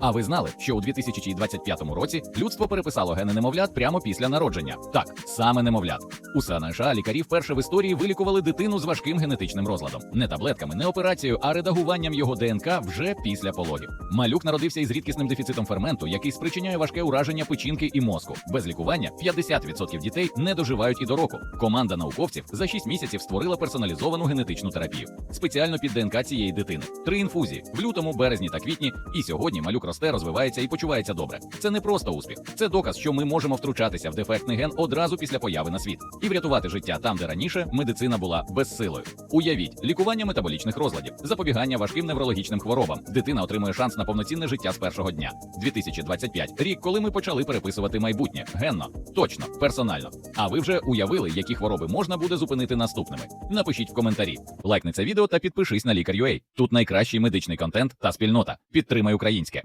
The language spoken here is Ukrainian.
А ви знали, що у 2025 році людство переписало гени немовлят прямо після народження? Так, саме немовлят. У США лікарі вперше в історії вилікували дитину з важким генетичним розладом. Не таблетками, не операцією, а редагуванням його ДНК вже після пологів. Малюк народився із рідкісним дефіцитом ферменту, який спричиняє важке ураження печінки і мозку. Без лікування 50% дітей не доживають і до року. Команда науковців за 6 місяців створила персоналізовану генетичну терапію спеціально під ДНК цієї дитини. Три інфузії в лютому, березні та квітні. І сьогодні малюк росте, розвивається і почувається добре. Це не просто успіх, це доказ, що ми можемо втручатися в дефектний ген одразу після появи на світ і врятувати життя там, де раніше медицина була безсилою. Уявіть, лікування метаболічних розладів, запобігання важким неврологічним хворобам. Дитина отримує шанс на повноцінне життя з першого дня. 2025 – рік, коли ми почали переписувати майбутнє генно, точно, персонально. А ви вже уявили, які хвороби можна буде зупинити наступними? Напишіть в коментарі, лайкни це відео та підпишись на лікар.ua. Тут найкращий медичний контент та спільнота. Підтримай українське.